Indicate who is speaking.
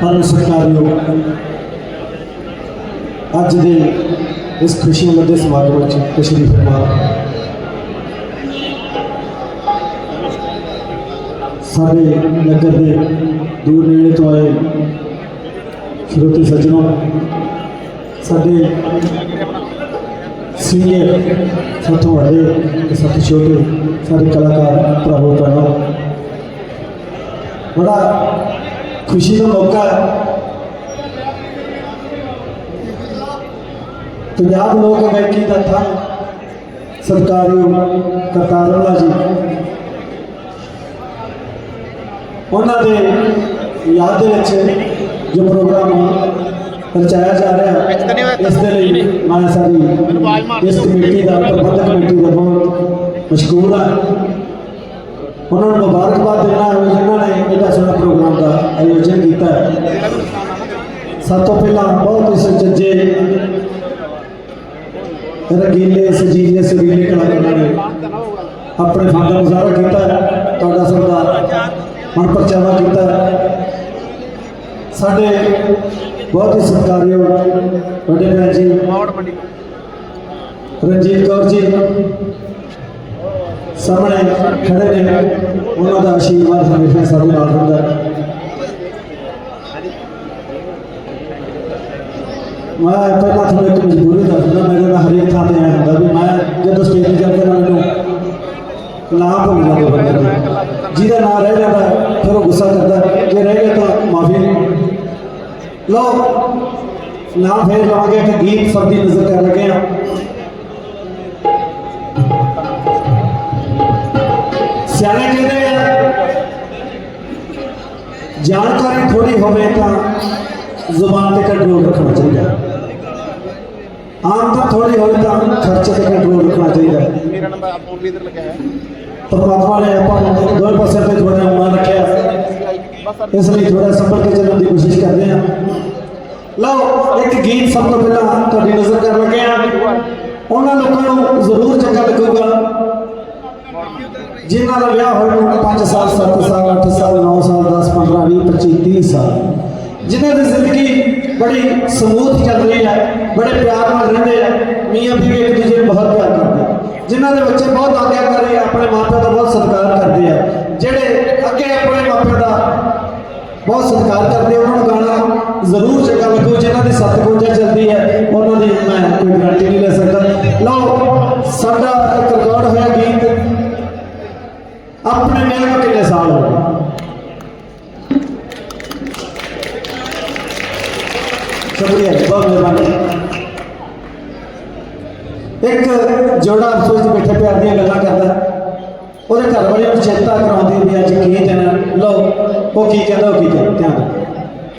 Speaker 1: ਪਰਮ ਸਤਿਕਾਰਯੋਗ ਅੱਜ ਦੇ ਇਸ ਖੁਸ਼ੀ ਮੱਦੇ ਸਮਾਗਮ ਵਿੱਚ ਤਸ਼ਰੀਫ ਫਰਮਾ ਸਾਰੇ ਨਗਰ ਦੇ ਦੂਰ ਨੇੜੇ ਤੋਂ ਆਏ ਸ਼ਰੋਤੇ ਸੱਜਣੋ ਸਾਡੇ ਸੀਨੀਅਰ ਸਾਥੋਂ ਵੱਡੇ ਤੇ ਸਾਥੋਂ ਛੋਟੇ ਸਾਰੇ ਕਲਾਕਾਰ ਭਰਾਵੋ ਭੈਣੋ ਬੜਾ ਖੁਸ਼ੀ ਦਾ ਮੌਕਾ ਹੈ। ਪੰਜਾਬ ਲੋਕ ਗਾਇਕੀ ਦਾ ਥਾਂ ਸਰਕਾਰੀ ਕਰਤਾਰ ਵਾਲਾ ਜੀ। ਉਹਨਾਂ ਦੇ ਯਾਦ ਦੇ ਵਿੱਚ ਜੋ ਪ੍ਰੋਗਰਾਮ ਰਚਾਇਆ ਜਾ ਰਿਹਾ ਹੈ, ਇਸ ਦੇ ਲਈ ਮੈਂ ਸਾਡੀ ਇਸ ਕਮੇਟੀ ਦਾ, ਪ੍ਰਬੰਧਕ ਕਮੇਟੀ ਦਾ ਬਹੁਤ ਮਸ਼ਕੂਰ ਹਾਂ। ਉਹਨਾਂ ਨੂੰ ਮੁਬਾਰਕਬਾਦ ਦੇਣਾ ਹੈ, ਜਿਨ੍ਹਾਂ ਨੇ ਇਹਦਾ ਸੋਹਣਾ ਪ੍ਰੋਗਰਾਮ ਦਾ ਆਯੋਜਨ ਕੀਤਾ ਹੈ। ਸਭ ਤੋਂ ਪਹਿਲਾਂ ਬਹੁਤ ਇਸ ਜੱਜੇ ਰੰਗੀਲੇ, ਸਜੀਲੇ, ਸੁਰੀਲੇ ਕਲਾਕਾਰਾਂ ਨੇ ਆਪਣੇ ਫਨ ਦਾ ਮੁਜ਼ਾਹਰਾ ਕੀਤਾ ਹੈ। ਤੁਹਾਡਾ ਸਭ ਮਨ ਪਰਚਾਵਾ ਕੀਤਾ ਹੈ। ਸਾਡੇ ਬਹੁਤ ਹੀ ਸਤਿਕਾਰਯੋਗ ਵੱਡੇ ਭੈਣ ਜੀ, ਰਣਜੀਤ ਕੌਰ ਜੀ ਸਾਹਮਣੇ ਖੜੇ ਨੇ ਉਹਨਾਂ ਦਾ ਆਸ਼ੀਰਵਾਦ ਹਮੇਸ਼ਾ ਸਾਡੇ ਨਾਲ ਹੁੰਦਾ ਹੈ ਮੈਂ ਪਹਿਲਾਂ ਤੁਹਾਨੂੰ ਇੱਕ ਮਜਬੂਰੀ ਦੱਸਦਾ ਮੇਰੇ ਨਾਲ ਹਰੇਕ ਥਾਂ ਤੇ ਆਇਆ ਹੁੰਦਾ ਵੀ ਮੈਂ ਜਦੋਂ ਸਟੇਜ ਤੇ ਜਾਂਦੇ ਨਾ ਮੈਨੂੰ ਨਾਂ ਭੁੱਲ ਜਾਂਦੇ ਬੰਦੇ ਦੇ ਜਿਹਦਾ ਨਾਂ ਰਹਿ ਜਾਂਦਾ ਹੈ, ਫਿਰ ਉਹ ਗੁੱਸਾ ਕਰਦਾ ਹੈ। ਜੇ ਰਹਿ ਗਿਆ ਤਾਂ ਮਾਫੀ ਲਓ ਨਾਂ ਫੇਰ ਲਵਾਂਗੇ ਕਿ ਗੀਤ ਸਭ ਦੀ ਨਜ਼ਰ ਕਰ जानकारी थोड़ी हो तो
Speaker 2: ज़ुबान से कंट्रोल रखना चाहिए आमदन थोड़ी हो
Speaker 1: खर्चे से कंट्रोल रखना चाहिए परमात्मा ने अपन दो परसेंट
Speaker 2: से
Speaker 1: थोड़ा मन रखे इसलिए थोड़ा संभल के चलने की कोशिश कर रहे हैं। लो एक गीत सब तो पहला नज़र कर लगे उन्होंने लोगों ज़रूर चंगा लगेगा। ਜਿਨ੍ਹਾਂ ਦਾ ਵਿਆਹ ਹੋਇਆ ਨੂੰ 5 ਸਾਲ 7 ਸਾਲ 8 ਸਾਲ 9 ਸਾਲ 10 15 20 25 30 ਸਾਲ। ਜਿਨ੍ਹਾਂ ਦੀ ਜ਼ਿੰਦਗੀ ਬੜੀ ਸਮੂਥ ਚੱਲ ਰਹੀ ਹੈ, ਬੜੇ ਪਿਆਰ ਨਾਲ ਰਹਿੰਦੇ ਆ, ਮੀਆਂ ਬੀਵੀ ਇੱਕ ਦੂਜੇ ਨੂੰ ਬਹੁਤ ਪਿਆਰ ਕਰਦੇ ਆ। ਜਿਨ੍ਹਾਂ ਦੇ ਬੱਚੇ ਬਹੁਤ ਆਗਿਆ ਆਗਿਆਕਾਰੀ ਆ, ਆਪਣੇ ਮਾਪਿਆਂ ਦਾ ਬਹੁਤ ਸਤਿਕਾਰ ਕਰਦੇ ਆ। ਜਿਹੜੇ ਅੱਗੇ ਆਪਣੇ ਮਾਪਿਆਂ ਦਾ ਬਹੁਤ ਸਤਿਕਾਰ ਕਰਦੇ ਉਹਨਾਂ ਨੂੰ ਗਾਣਾ ਜ਼ਰੂਰ ਚੰਗਾ ਲੱਗੂ। ਜਿਨ੍ਹਾਂ ਦੀ ਸੱਤ ਚੱਲਦੀ ਹੈ, ਉਹਨਾਂ ਦੀ ਆਪਣੇ ਨੂੰ ਕਿੰਨੇ ਸਾਲ ਹੋ ਗਏ? ਸ਼ੁਕਰੀਆ ਬਹੁਤ ਮਿਹਰਬਾਨੀ ਇੱਕ ਜੋੜਾ ਅਫਸੋਸ ਦੇ ਬੈਠੇ ਪਿਆਰ ਦੀਆਂ ਗੱਲਾਂ ਕਰਦਾ ਉਹਦੇ ਘਰ ਵਾਲੇ ਨੂੰ ਚੇਤਾ ਕਰਾਉਂਦੀ ਵੀ ਅੱਜ ਕੀ ਦਿਨ ਹੈ। ਲਓ, ਉਹ ਕੀ ਕਹਿੰਦਾ, ਉਹ ਕੀ ਕਹਿੰਦਾ, ਧਿਆਨ